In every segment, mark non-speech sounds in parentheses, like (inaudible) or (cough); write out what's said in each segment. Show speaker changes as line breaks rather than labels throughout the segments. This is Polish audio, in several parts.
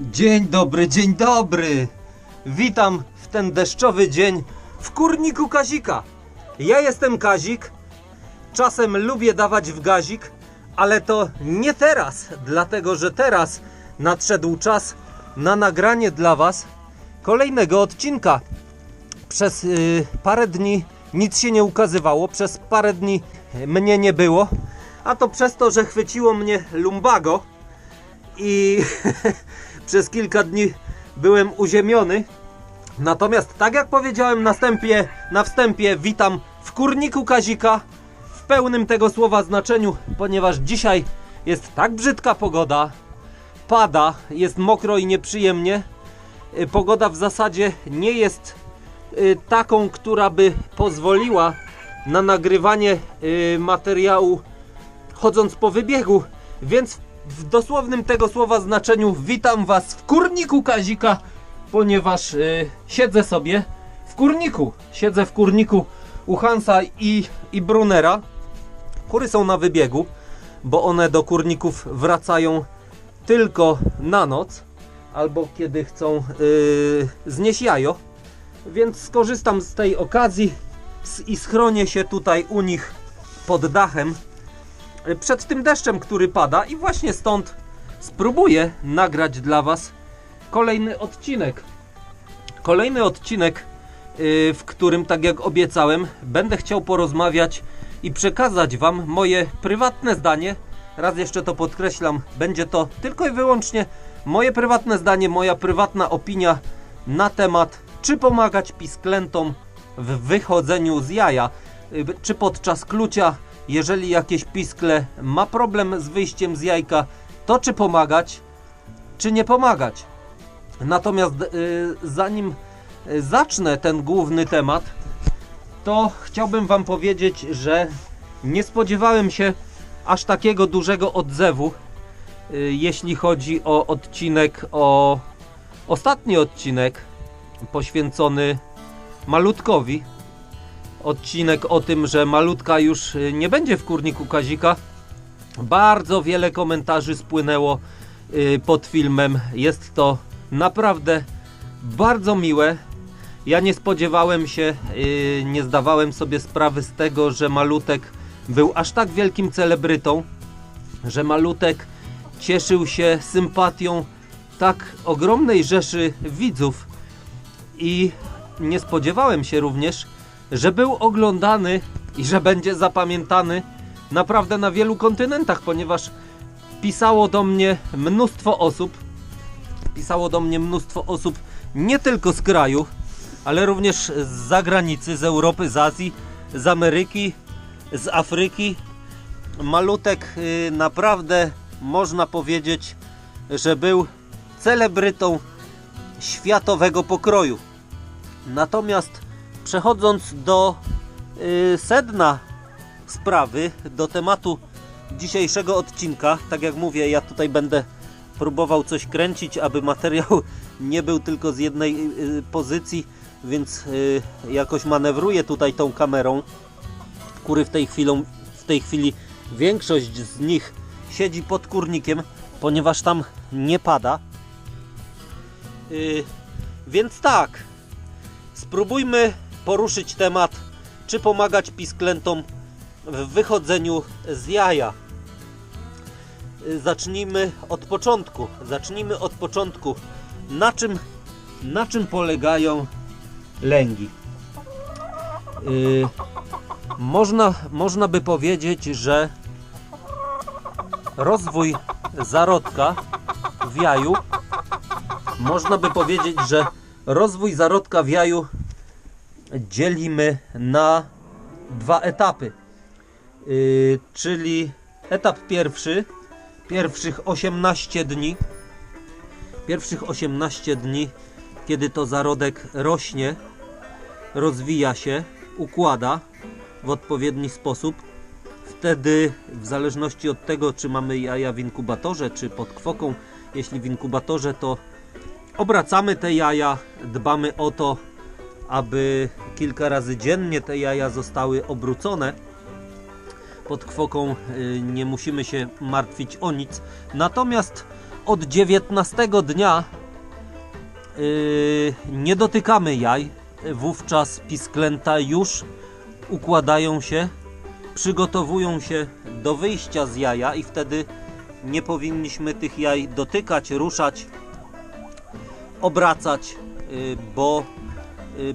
Dzień dobry, dzień dobry! Witam w ten deszczowy dzień w kurniku Kazika. Ja jestem Kazik. Czasem lubię dawać w gazik, ale to nie teraz, dlatego że teraz nadszedł czas na nagranie dla Was kolejnego odcinka. Przez y, parę dni nic się nie ukazywało, przez parę dni mnie nie było, a to przez to, że chwyciło mnie lumbago i (laughs) przez kilka dni byłem uziemiony. Natomiast tak jak powiedziałem na wstępie, na wstępie witam w kurniku Kazika w pełnym tego słowa znaczeniu, ponieważ dzisiaj jest tak brzydka pogoda, pada, jest mokro i nieprzyjemnie. Y, Pogoda w zasadzie nie jest y, taką, która by pozwoliła na nagrywanie y, materiału chodząc po wybiegu, więc w dosłownym tego słowa znaczeniu witam Was w kurniku Kazika, ponieważ y, siedzę sobie w kurniku. Siedzę w kurniku u Hansa i, i Brunera. Kury są na wybiegu, bo one do kurników wracają tylko na noc albo kiedy chcą yy, znieść jajo. Więc skorzystam z tej okazji i schronię się tutaj u nich pod dachem przed tym deszczem, który pada i właśnie stąd spróbuję nagrać dla Was kolejny odcinek. Kolejny odcinek, yy, w którym, tak jak obiecałem, będę chciał porozmawiać i przekazać Wam moje prywatne zdanie. Raz jeszcze to podkreślam, będzie to tylko i wyłącznie moje prywatne zdanie, moja prywatna opinia na temat, czy pomagać pisklętom w wychodzeniu z jaja, y, czy podczas klucia, jeżeli jakieś piskle ma problem z wyjściem z jajka, to czy pomagać, czy nie pomagać. Natomiast y, zanim y, zacznę ten główny temat, to chciałbym Wam powiedzieć, że nie spodziewałem się aż takiego dużego odzewu, y, jeśli chodzi o odcinek, o ostatni odcinek poświęcony malutkowi. Odcinek o tym, że malutka już y, nie będzie w kurniku Kazika. Bardzo wiele komentarzy spłynęło y, pod filmem. Jest to naprawdę bardzo miłe. Ja nie spodziewałem się, yy, nie zdawałem sobie sprawy z tego, że Malutek był aż tak wielkim celebrytą, że Malutek cieszył się sympatią tak ogromnej rzeszy widzów i nie spodziewałem się również, że był oglądany i że będzie zapamiętany naprawdę na wielu kontynentach, ponieważ pisało do mnie mnóstwo osób, pisało do mnie mnóstwo osób nie tylko z kraju, ale również z zagranicy, z Europy, z Azji, z Ameryki, z Afryki. Malutek y, naprawdę można powiedzieć, że był celebrytą światowego pokroju. Natomiast przechodząc do y, sedna sprawy, do tematu dzisiejszego odcinka, tak jak mówię, ja tutaj będę próbował coś kręcić, aby materiał (laughs) nie był tylko z jednej y, pozycji, więc y, jakoś manewruję tutaj tą kamerą. Kury w tej, chwilą, w tej chwili większość z nich siedzi pod kurnikiem, ponieważ tam nie pada. Y, więc tak, spróbujmy poruszyć temat, czy pomagać pisklętom w wychodzeniu z jaja. Zacznijmy od początku. Zacznijmy od początku. Na czym, na czym polegają lęgi? Y, można, można by powiedzieć, że rozwój zarodka w jaju można by powiedzieć, że rozwój zarodka w jaju dzielimy na dwa etapy. Yy, czyli etap pierwszy, pierwszych 18 dni, pierwszych 18 dni, kiedy to zarodek rośnie, rozwija się, układa w odpowiedni sposób. Wtedy, w zależności od tego, czy mamy jaja w inkubatorze, czy pod kwoką, jeśli w inkubatorze, to obracamy te jaja, dbamy o to, aby kilka razy dziennie te jaja zostały obrócone. Pod kwoką y, nie musimy się martwić o nic. Natomiast od 19 dnia yy, nie dotykamy jaj. Wówczas pisklęta już układają się, przygotowują się do wyjścia z jaja i wtedy nie powinniśmy tych jaj dotykać, ruszać, obracać, yy, bo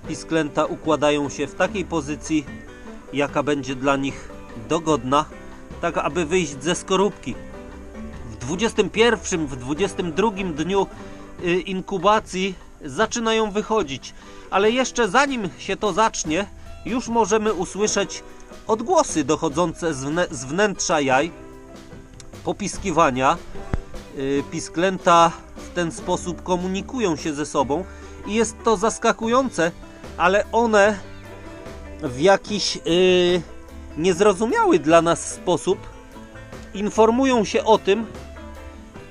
pisklęta układają się w takiej pozycji, jaka będzie dla nich dogodna, tak aby wyjść ze skorupki. W 21, w 22 dniu y, inkubacji zaczynają wychodzić, ale jeszcze zanim się to zacznie, już możemy usłyszeć odgłosy dochodzące z wnętrza jaj, popiskiwania. Y, Pisklęta w ten sposób komunikują się ze sobą i jest to zaskakujące, ale one w jakiś yy, niezrozumiały dla nas sposób informują się o tym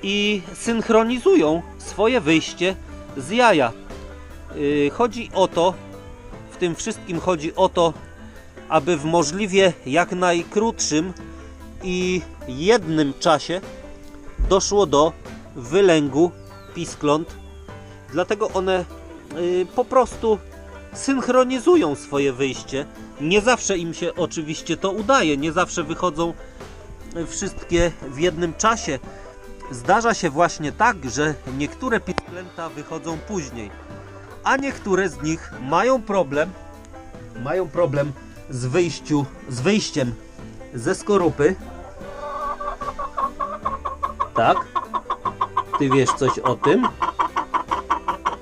i synchronizują swoje wyjście z jaja. Yy, chodzi o to, w tym wszystkim chodzi o to, aby w możliwie jak najkrótszym i jednym czasie doszło do wylęgu piskląt. Dlatego one po prostu synchronizują swoje wyjście. Nie zawsze im się oczywiście to udaje, nie zawsze wychodzą wszystkie w jednym czasie. Zdarza się właśnie tak, że niektóre pisklęta wychodzą później, a niektóre z nich mają problem, mają problem z, wyjściu, z wyjściem ze skorupy. Tak? Ty wiesz coś o tym?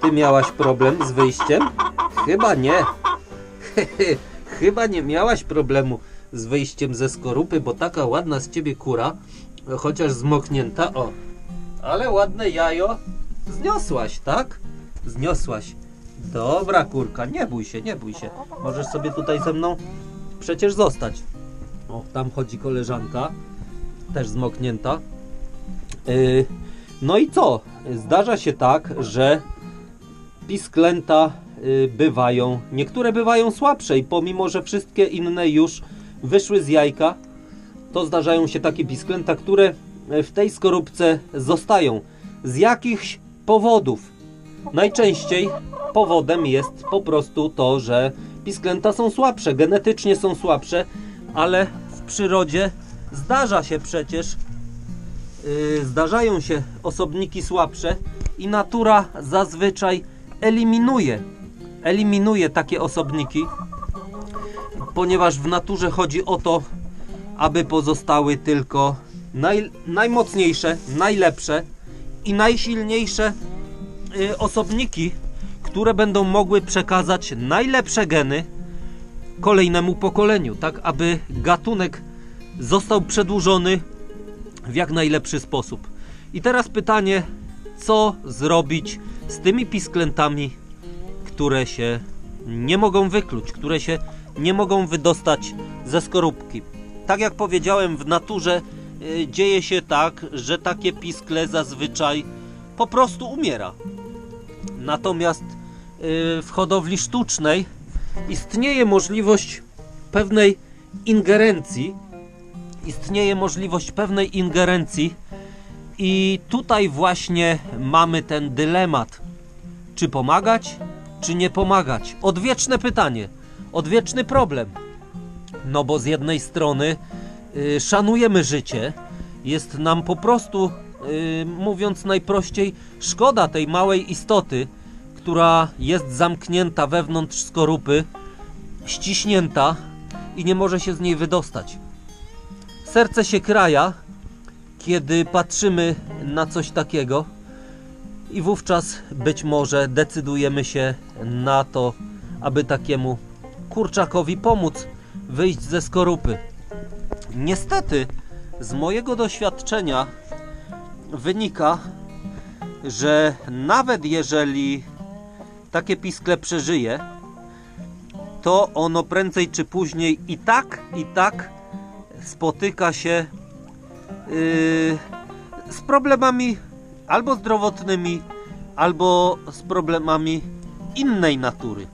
Ty miałaś problem z wyjściem? Chyba nie. (laughs) Chyba nie miałaś problemu z wyjściem ze skorupy, bo taka ładna z ciebie kura, chociaż zmoknięta, o. Ale ładne jajo zniosłaś, tak? Zniosłaś. Dobra kurka, nie bój się, nie bój się. Możesz sobie tutaj ze mną przecież zostać. O, tam chodzi koleżanka, też zmoknięta. Yy, no i co? Zdarza się tak, że pisklęta y, bywają, niektóre bywają słabsze i pomimo, że wszystkie inne już wyszły z jajka, to zdarzają się takie pisklęta, które y, w tej skorupce zostają z jakichś powodów. Najczęściej powodem jest po prostu to, że pisklęta są słabsze, genetycznie są słabsze, ale w przyrodzie zdarza się przecież Yy, zdarzają się osobniki słabsze i natura zazwyczaj eliminuje eliminuje takie osobniki ponieważ w naturze chodzi o to aby pozostały tylko naj, najmocniejsze, najlepsze i najsilniejsze yy, osobniki, które będą mogły przekazać najlepsze geny kolejnemu pokoleniu, tak aby gatunek został przedłużony w jak najlepszy sposób. I teraz pytanie, co zrobić z tymi pisklętami, które się nie mogą wykluć, które się nie mogą wydostać ze skorupki. Tak jak powiedziałem, w naturze y, dzieje się tak, że takie piskle zazwyczaj po prostu umiera. Natomiast y, w hodowli sztucznej istnieje możliwość pewnej ingerencji istnieje możliwość pewnej ingerencji i tutaj właśnie mamy ten dylemat. Czy pomagać, czy nie pomagać? Odwieczne pytanie, odwieczny problem. No bo z jednej strony y, szanujemy życie, jest nam po prostu, y, mówiąc najprościej, szkoda tej małej istoty, która jest zamknięta wewnątrz skorupy, ściśnięta i nie może się z niej wydostać. Serce się kraja, kiedy patrzymy na coś takiego i wówczas być może decydujemy się na to, aby takiemu kurczakowi pomóc wyjść ze skorupy. Niestety, z mojego doświadczenia wynika, że nawet jeżeli takie piskle przeżyje, to ono prędzej czy później i tak, i tak spotyka się yy, z problemami albo zdrowotnymi, albo z problemami innej natury.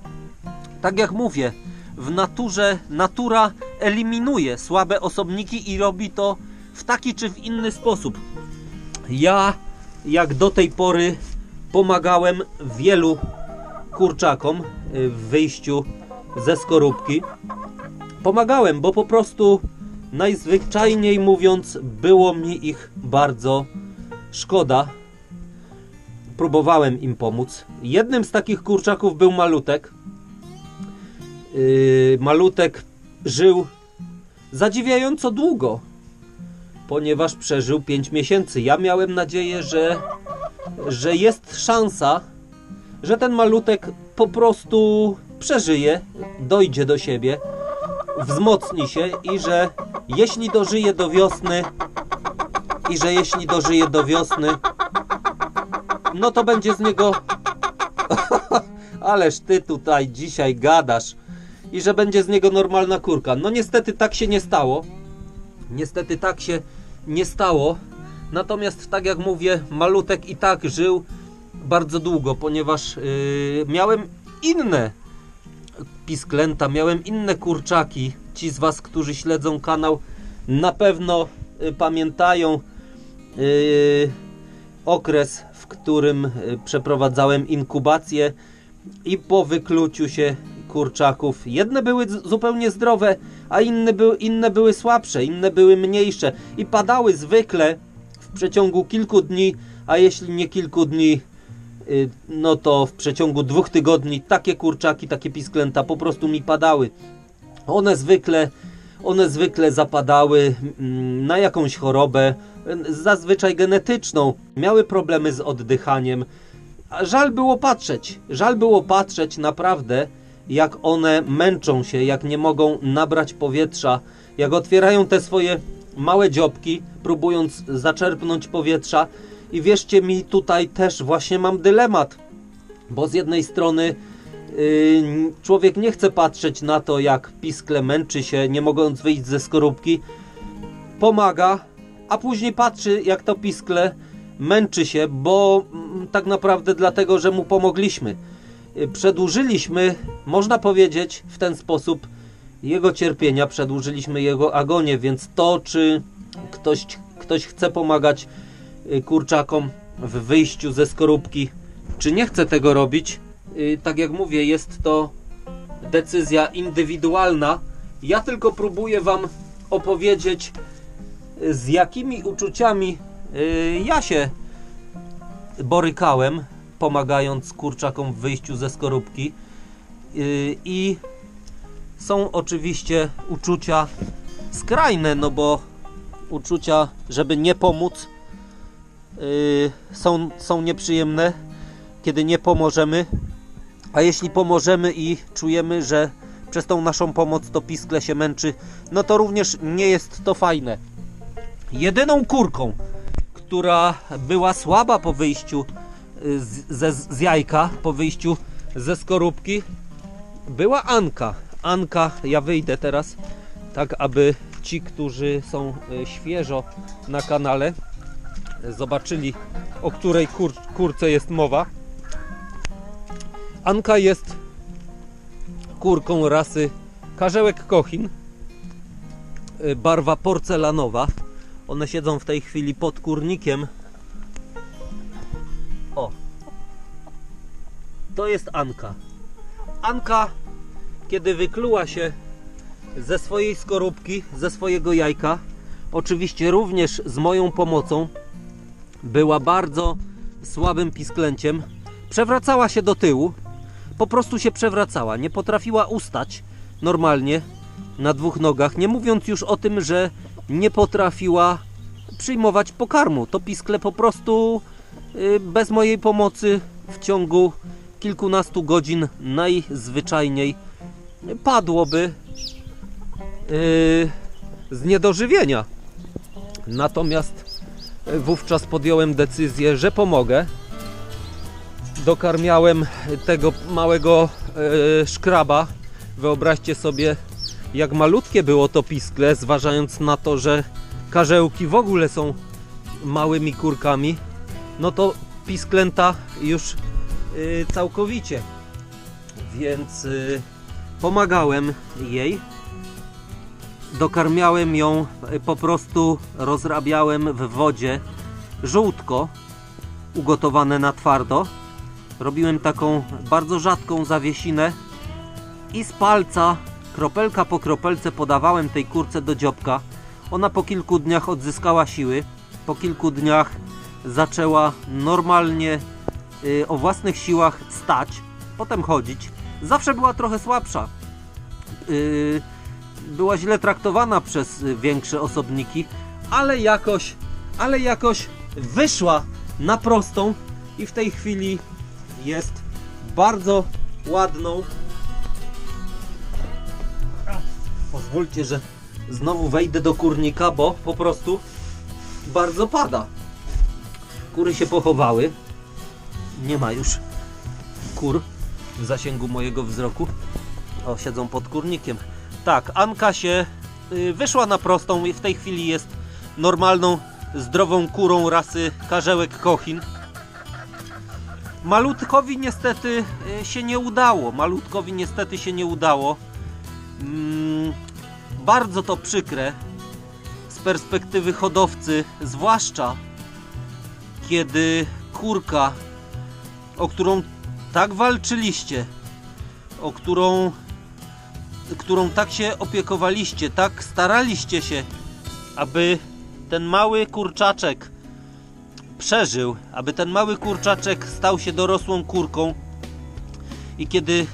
Tak jak mówię, w naturze natura eliminuje słabe osobniki i robi to w taki czy w inny sposób. Ja jak do tej pory pomagałem wielu kurczakom y, w wyjściu ze skorupki. Pomagałem, bo po prostu najzwyczajniej mówiąc, było mi ich bardzo szkoda. Próbowałem im pomóc. Jednym z takich kurczaków był malutek. Yy, malutek żył zadziwiająco długo, ponieważ przeżył 5 miesięcy. Ja miałem nadzieję, że, że jest szansa, że ten malutek po prostu przeżyje, dojdzie do siebie, wzmocni się i że jeśli dożyje do wiosny, i że jeśli dożyje do wiosny, no to będzie z niego. (laughs) Ależ ty tutaj dzisiaj gadasz. I że będzie z niego normalna kurka. No niestety tak się nie stało. Niestety tak się nie stało. Natomiast tak jak mówię, malutek i tak żył bardzo długo, ponieważ yy, miałem inne pisklęta, miałem inne kurczaki. Ci z Was, którzy śledzą kanał, na pewno y, pamiętają y, okres, w którym y, przeprowadzałem inkubację i po wykluciu się kurczaków. Jedne były zupełnie zdrowe, a inne, były, inne były słabsze, inne były mniejsze i padały zwykle w przeciągu kilku dni, a jeśli nie kilku dni, no to w przeciągu dwóch tygodni takie kurczaki, takie pisklęta po prostu mi padały. One zwykle, one zwykle zapadały mm, na jakąś chorobę, zazwyczaj genetyczną. Miały problemy z oddychaniem. Żal było patrzeć, żal było patrzeć naprawdę, jak one męczą się, jak nie mogą nabrać powietrza, jak otwierają te swoje małe dziobki, próbując zaczerpnąć powietrza. I wierzcie mi, tutaj też właśnie mam dylemat, bo z jednej strony człowiek nie chce patrzeć na to, jak piskle męczy się, nie mogąc wyjść ze skorupki. Pomaga, a później patrzy, jak to piskle męczy się, bo mm, tak naprawdę dlatego, że mu pomogliśmy. Yy, Przedłużyliśmy, można powiedzieć, w ten sposób jego cierpienia, przedłużyliśmy jego agonię, więc to, czy ktoś, ktoś chce pomagać yy, kurczakom w wyjściu ze skorupki, czy nie chce tego robić, Y, tak jak mówię, jest to decyzja indywidualna. Ja tylko próbuję Wam opowiedzieć, y, z jakimi uczuciami y, ja się borykałem, pomagając kurczakom w wyjściu ze skorupki. Y, I są oczywiście uczucia skrajne, no bo uczucia, żeby nie pomóc, y, są, są nieprzyjemne, kiedy nie pomożemy. A jeśli pomożemy i czujemy, że przez tą naszą pomoc to piskle się męczy, no to również nie jest to fajne. Jedyną kurką, która była słaba po wyjściu y, z, ze, z jajka, po wyjściu ze skorupki, była Anka. Anka, ja wyjdę teraz, tak aby ci, którzy są y, świeżo na kanale, zobaczyli, o której kur, kurce jest mowa. Anka jest kurką rasy karzełek kochin. Y, Barwa porcelanowa. One siedzą w tej chwili pod kurnikiem. O. To jest Anka. Anka, kiedy wykluła się ze swojej skorupki, ze swojego jajka, oczywiście również z moją pomocą, była bardzo słabym pisklęciem. Przewracała się do tyłu, po prostu się przewracała, nie potrafiła ustać normalnie na dwóch nogach, nie mówiąc już o tym, że nie potrafiła przyjmować pokarmu. To piskle po prostu y, bez mojej pomocy w ciągu kilkunastu godzin najzwyczajniej padłoby y, z niedożywienia. Natomiast wówczas podjąłem decyzję, że pomogę dokarmiałem tego małego e, szkraba. Wyobraźcie sobie, jak malutkie było to piskle, zważając na to, że karzełki w ogóle są małymi kurkami. No to pisklęta już y, całkowicie. Więc y, pomagałem jej. Dokarmiałem ją, po prostu rozrabiałem w wodzie żółtko ugotowane na twardo. Robiłem taką bardzo rzadką zawiesinę i z palca, kropelka po kropelce podawałem tej kurce do dziobka. Ona po kilku dniach odzyskała siły. Po kilku dniach zaczęła normalnie y, o własnych siłach stać, potem chodzić. Zawsze była trochę słabsza. Y, była źle traktowana przez większe osobniki, ale jakoś, ale jakoś wyszła na prostą i w tej chwili jest bardzo ładną. Pozwólcie, że znowu wejdę do kurnika, bo po prostu bardzo pada. Kury się pochowały. Nie ma już kur w zasięgu mojego wzroku. O, siedzą pod kurnikiem. Tak, Anka się y, wyszła na prostą i w tej chwili jest normalną, zdrową kurą rasy karzełek Kochin. Malutkowi niestety y, się nie udało. Malutkowi niestety się nie udało. Mm, bardzo to przykre z perspektywy hodowcy, zwłaszcza kiedy kurka, o którą tak walczyliście, o którą, którą tak się opiekowaliście, tak staraliście się, aby ten mały kurczaczek przeżył, aby ten mały kurczaczek stał się dorosłą kurką i kiedy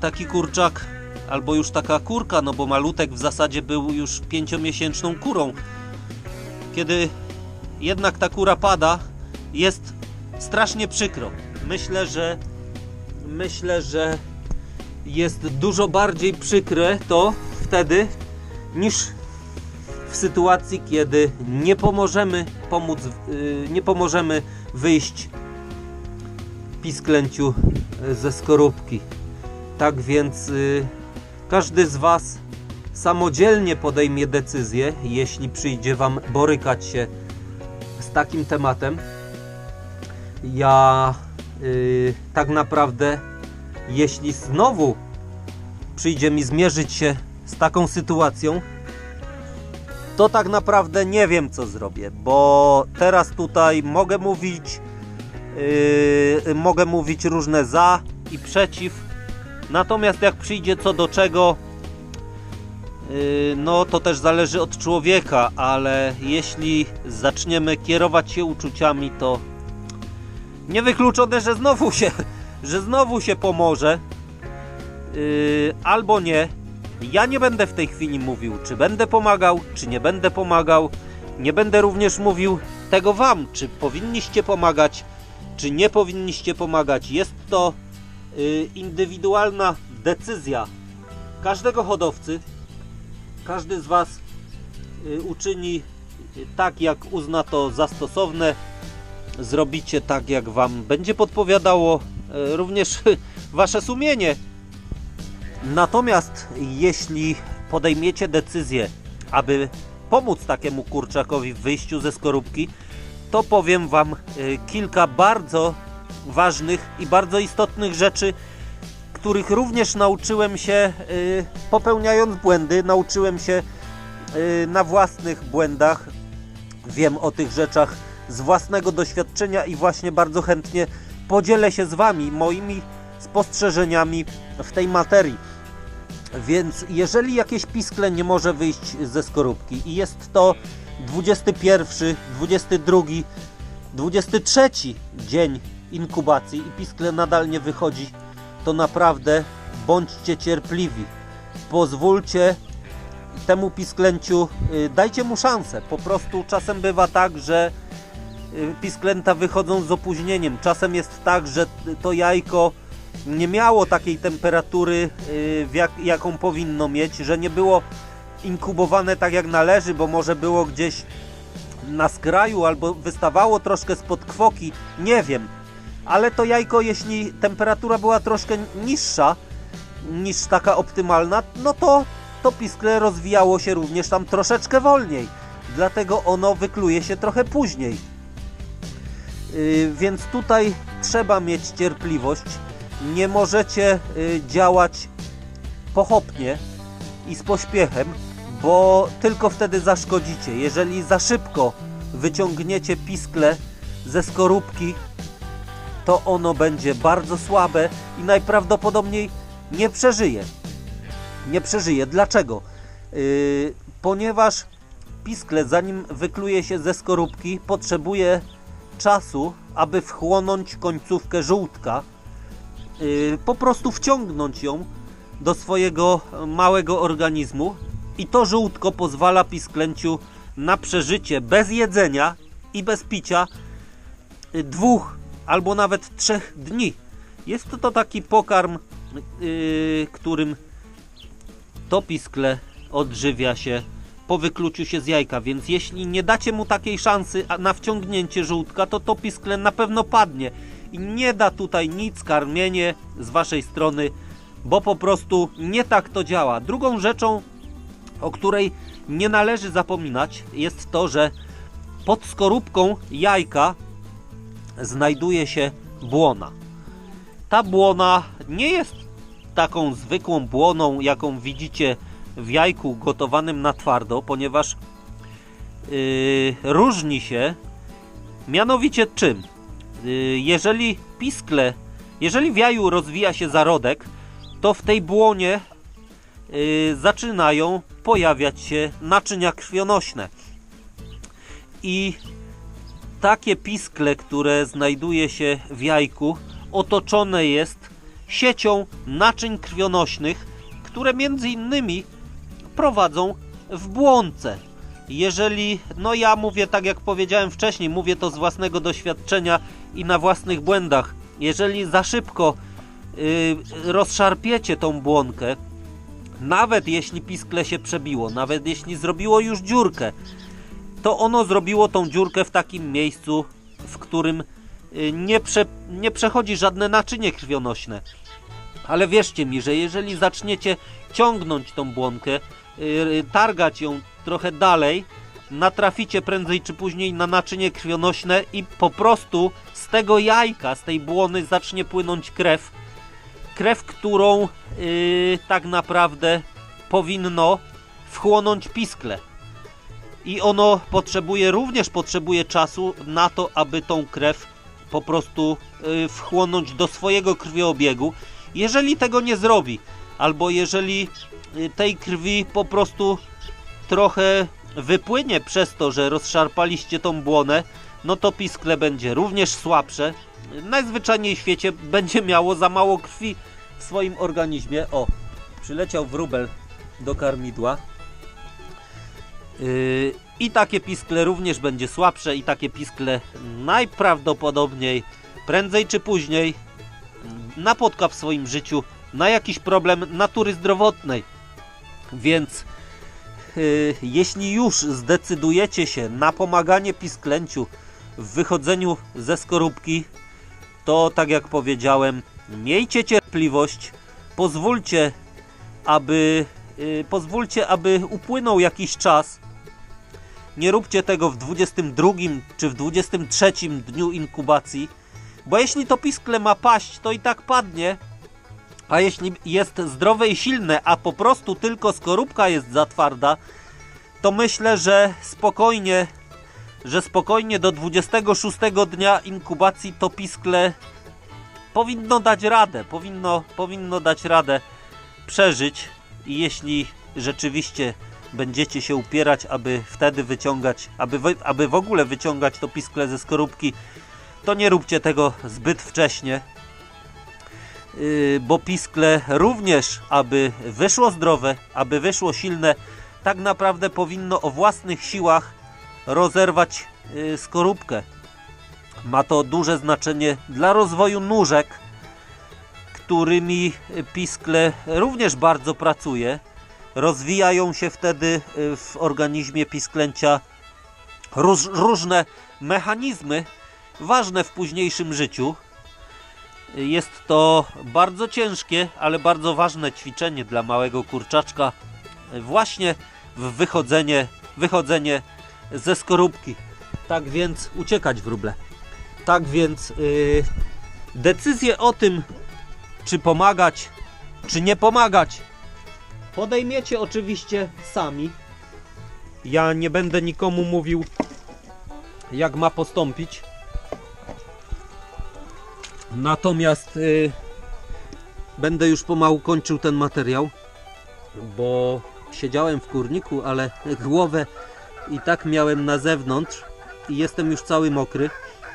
taki kurczak albo już taka kurka, no bo malutek w zasadzie był już pięciomiesięczną kurą. Kiedy jednak ta kura pada, jest strasznie przykro. Myślę, że myślę, że jest dużo bardziej przykre to wtedy niż w sytuacji, kiedy nie pomożemy pomóc, yy, nie pomożemy wyjść pisklęciu yy, ze skorupki. Tak więc y, każdy z Was samodzielnie podejmie decyzję, jeśli przyjdzie Wam borykać się z takim tematem. Ja y, tak naprawdę, jeśli znowu przyjdzie mi zmierzyć się z taką sytuacją, to tak naprawdę nie wiem, co zrobię, bo teraz tutaj mogę mówić, yy, mogę mówić różne za i przeciw. Natomiast jak przyjdzie co do czego, yy, no to też zależy od człowieka, ale jeśli zaczniemy kierować się uczuciami, to niewykluczone, że znowu się, (laughs) że znowu się pomoże. Yy, albo nie. Ja nie będę w tej chwili mówił, czy będę pomagał, czy nie będę pomagał. Nie będę również mówił tego Wam, czy powinniście pomagać, czy nie powinniście pomagać. Jest to y, indywidualna decyzja każdego hodowcy. Każdy z Was y, uczyni tak, jak uzna to za stosowne. Zrobicie tak, jak Wam będzie podpowiadało y, również (laughs) Wasze sumienie. Natomiast jeśli podejmiecie decyzję, aby pomóc takiemu kurczakowi w wyjściu ze skorupki, to powiem Wam y, kilka bardzo ważnych i bardzo istotnych rzeczy, których również nauczyłem się y, popełniając błędy, nauczyłem się y, na własnych błędach. Wiem o tych rzeczach z własnego doświadczenia i właśnie bardzo chętnie podzielę się z Wami moimi spostrzeżeniami w tej materii. Więc jeżeli jakieś piskle nie może wyjść ze skorupki i jest to 21, 22, 23 dzień inkubacji i piskle nadal nie wychodzi, to naprawdę bądźcie cierpliwi. Pozwólcie temu pisklęciu, y, dajcie mu szansę. Po prostu czasem bywa tak, że y, pisklęta wychodzą z opóźnieniem. Czasem jest tak, że to jajko nie miało takiej temperatury, y, jak, jaką powinno mieć, że nie było inkubowane tak jak należy, bo może było gdzieś na skraju albo wystawało troszkę spod kwoki, nie wiem. Ale to jajko, jeśli temperatura była troszkę niższa niż taka optymalna, no to to piskle rozwijało się również tam troszeczkę wolniej. Dlatego ono wykluje się trochę później. Yy, więc tutaj trzeba mieć cierpliwość. Nie możecie y, działać pochopnie i z pośpiechem, bo tylko wtedy zaszkodzicie. Jeżeli za szybko wyciągniecie piskle ze skorupki, to ono będzie bardzo słabe i najprawdopodobniej nie przeżyje. Nie przeżyje. Dlaczego? Yy, ponieważ piskle, zanim wykluje się ze skorupki, potrzebuje czasu, aby wchłonąć końcówkę żółtka, po prostu wciągnąć ją do swojego małego organizmu. I to żółtko pozwala pisklęciu na przeżycie bez jedzenia i bez picia y, dwóch albo nawet trzech dni. Jest to taki pokarm, yy, którym to piskle odżywia się po wykluciu się z jajka, więc jeśli nie dacie mu takiej szansy na wciągnięcie żółtka, to to piskle na pewno padnie i nie da tutaj nic karmienie z waszej strony, bo po prostu nie tak to działa. Drugą rzeczą, o której nie należy zapominać, jest to, że pod skorupką jajka znajduje się błona. Ta błona nie jest taką zwykłą błoną, jaką widzicie w jajku gotowanym na twardo, ponieważ yy, różni się mianowicie czym? Yy, jeżeli piskle, jeżeli w jaju rozwija się zarodek, to w tej błonie yy, zaczynają pojawiać się naczynia krwionośne. I takie piskle, które znajduje się w jajku, otoczone jest siecią naczyń krwionośnych, które między innymi prowadzą w błonce. Jeżeli, no ja mówię tak jak powiedziałem wcześniej, mówię to z własnego doświadczenia i na własnych błędach. Jeżeli za szybko yy, rozszarpiecie tą błonkę, nawet jeśli piskle się przebiło, nawet jeśli zrobiło już dziurkę, to ono zrobiło tą dziurkę w takim miejscu, w którym y, nie, prze, nie przechodzi żadne naczynie krwionośne. Ale wierzcie mi, że jeżeli zaczniecie ciągnąć tą błonkę, yy, targać ją trochę dalej, natraficie prędzej czy później na naczynie krwionośne i po prostu z tego jajka, z tej błony zacznie płynąć krew. Krew, którą yy, tak naprawdę powinno wchłonąć piskle i ono potrzebuje, również potrzebuje czasu na to, aby tą krew po prostu y, wchłonąć do swojego krwiobiegu. Jeżeli tego nie zrobi, albo jeżeli y, tej krwi po prostu trochę wypłynie przez to, że rozszarpaliście tą błonę, no to piskle będzie również słabsze. Najzwyczajniej w świecie (laughs) będzie miało za mało krwi w swoim organizmie. O, przyleciał wróbel do karmidła. Yy, I takie piskle również będzie słabsze i takie piskle najprawdopodobniej prędzej czy później napotka w swoim życiu na jakiś problem natury zdrowotnej. Więc jeśli już zdecydujecie się na pomaganie pisklęciu w wychodzeniu ze skorupki, to tak jak powiedziałem, miejcie cierpliwość, pozwólcie, aby yy, pozwólcie, aby upłynął jakiś czas. Nie róbcie tego w 22 czy w 23 dniu inkubacji, bo jeśli to piskle ma paść, to i tak padnie. A jeśli jest zdrowe i silne, a po prostu tylko skorupka jest za twarda, to myślę, że spokojnie, że spokojnie do 26 dnia inkubacji to piskle powinno dać radę, powinno, powinno dać radę przeżyć. I jeśli rzeczywiście będziecie się upierać, aby wtedy wyciągać, aby, aby w ogóle wyciągać to piskle ze skorupki, to nie róbcie tego zbyt wcześnie, bo piskle również, aby wyszło zdrowe, aby wyszło silne, tak naprawdę powinno o własnych siłach rozerwać yy, skorupkę. Ma to duże znaczenie dla rozwoju nóżek, którymi piskle również bardzo pracuje. Rozwijają się wtedy y, w organizmie pisklęcia róż, różne mechanizmy ważne w późniejszym życiu. Jest to bardzo ciężkie, ale bardzo ważne ćwiczenie dla małego kurczaczka. Właśnie w wychodzenie, wychodzenie ze skorupki. Tak więc uciekać wróble. Tak więc yy, decyzję o tym, czy pomagać, czy nie pomagać, podejmiecie oczywiście sami. Ja nie będę nikomu mówił, jak ma postąpić. Natomiast y, będę już pomału kończył ten materiał, bo siedziałem w kurniku, ale (laughs) głowę i tak miałem na zewnątrz i jestem już cały mokry.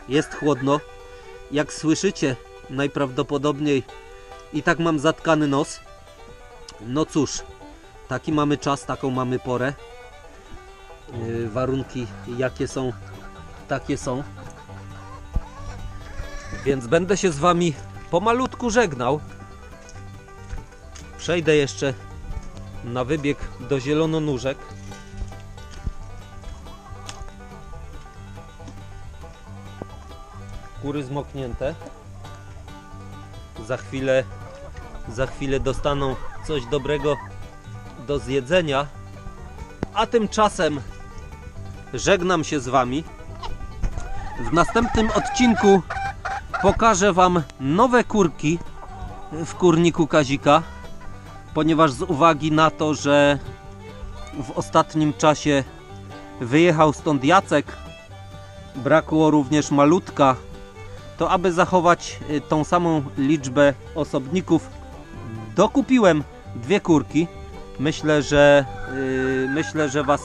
Jest chłodno. Jak słyszycie, najprawdopodobniej i tak mam zatkany nos. No cóż, taki mamy czas, taką mamy porę. Yy, warunki jakie są, takie są. Więc będę się z Wami pomalutku żegnał. Przejdę jeszcze na wybieg do zielononóżek. Kury zmoknięte. Za chwilę, za chwilę dostaną coś dobrego do zjedzenia. A tymczasem żegnam się z Wami. W następnym odcinku pokażę Wam nowe kurki w kurniku Kazika, ponieważ z uwagi na to, że w ostatnim czasie wyjechał stąd Jacek, brakło również malutka, to aby zachować y, tą samą liczbę osobników, dokupiłem dwie kurki. Myślę, że yy, myślę, że Was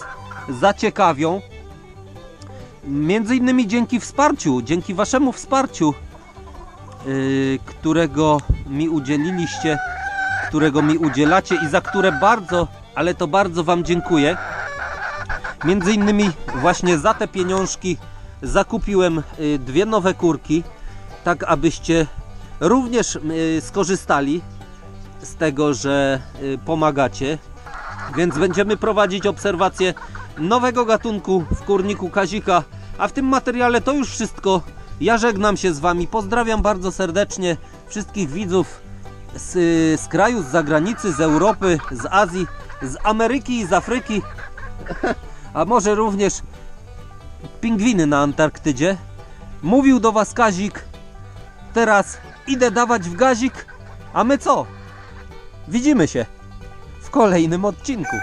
zaciekawią. Między innymi dzięki wsparciu, dzięki Waszemu wsparciu, którego mi udzieliliście, którego mi udzielacie i za które bardzo, ale to bardzo Wam dziękuję. Między innymi właśnie za te pieniążki zakupiłem y, dwie nowe kurki, tak abyście również y, skorzystali z tego, że y, pomagacie. Więc będziemy prowadzić obserwację nowego gatunku w kurniku Kazika. A w tym materiale to już wszystko. Ja żegnam się z Wami. Pozdrawiam bardzo serdecznie wszystkich widzów z, y, z kraju, z zagranicy, z Europy, z Azji, z Ameryki i z Afryki. A może również pingwiny na Antarktydzie. Mówił do Was Kazik. Teraz idę dawać w gazik. A my co? Widzimy się w kolejnym odcinku.